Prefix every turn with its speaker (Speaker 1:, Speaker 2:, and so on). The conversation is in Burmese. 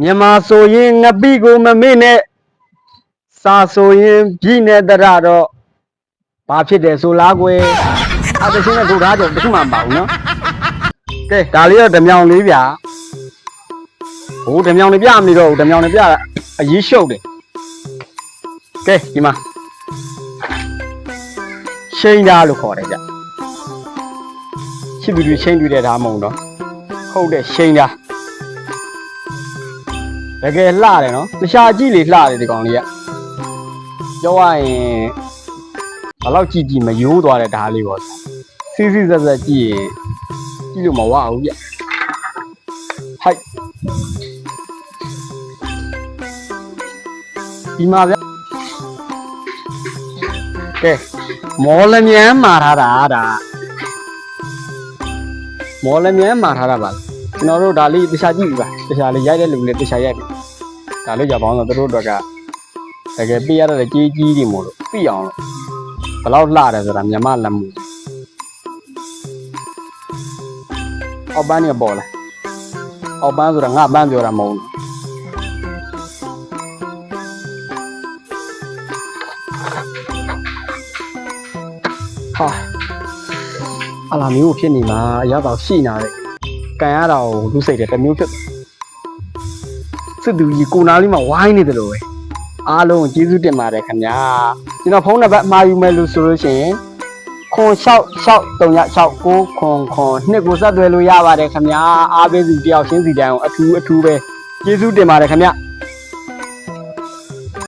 Speaker 1: မြန်မာဆိုရင်ငပိကိုမမေ့နဲ့စာဆိုရင်ပြည့်နဲ့တရတော့ဘာဖြစ်တယ်ဆိုလားကွယ်အတချင်းနဲ့ဒုထားကြတခုမှမပါဘူးနော်ကဲဒါလေးတော့ဓမြောင်လေးဗျာဟိုဓမြောင်လေးပြမနေတော့ဘူးဓမြောင်လေးပြတာအရေးရှုပ်တယ်ကဲဒီမှာရှိန်သားလို့ခေါ်တယ်ကြချစ်ပြီးပြီးချိန်တွေ့တဲ့ဒါမှမဟုတ်တော့ဟုတ်တယ်ရှိန်သား တကယ်လှတယ်နော်တခြားကြည့်လေလှတယ်ဒီကောင်လေးကပြောရရင်ဘယ်လောက်ကြည့်ကြည့်မယိုးသွားတဲ့ဓာတ်လေးပေါ့စီးစီးဆက်ဆက်ကြည့်ရင်ကြည့်လို့မဝဘူးဗျဟိုက်ဒီမှာဗျကဲမော်လမြိုန်းမာထားတာဒါမော်လမြိုန်းမာထားတာပါကျွန်တော်တို့ဒါလေးတခြားကြည့်ပြီပါတခြားလေးရိုက်တဲ့လူလေးတခြားရိုက်ပြီ ဒါလေးကြောင့်ပေါင်းတော့သူတို့တော့ကတကယ်ပြရတဲ့ကြီးကြီးတွေမို့လို့ပြအောင်လို့ဘယ်လောက်လှတယ်ဆိုတာမြမလက်မှုအောက်ပန်းနေပေါ်လာအောက်ပန်းဆိုတာငါပန်းပြောတာမဟုတ်ဘူးဟာအလာမျိုးဖြစ်နေမှာအရောက်တော့ရှိနေတာလေကန်ရတာကိုလူစိတ်တယ်တစ်မျိုးဖြစ်တယ် စစ်သူကြီးကိုနာလေးမှာဝိုင်းနေတယ်လို့ပဲအားလုံးကိုကျေးဇူးတင်ပါတယ်ခင်ဗျာကျွန်တော်ဖုန်းနံပါတ်အမှားယူမယ်လို့ဆိုလို့ရှိရင်ခွန်6 6 3 6 9ခွန်ခွန်နှစ်ကိုဆက်သွယ်လို့ရပါတယ်ခင်ဗျာအားပေးသူတယောက်ချင်းစီတိုင်းအောင်အထူးအထူးပဲကျေးဇူးတင်ပါတယ်ခင်ဗျာ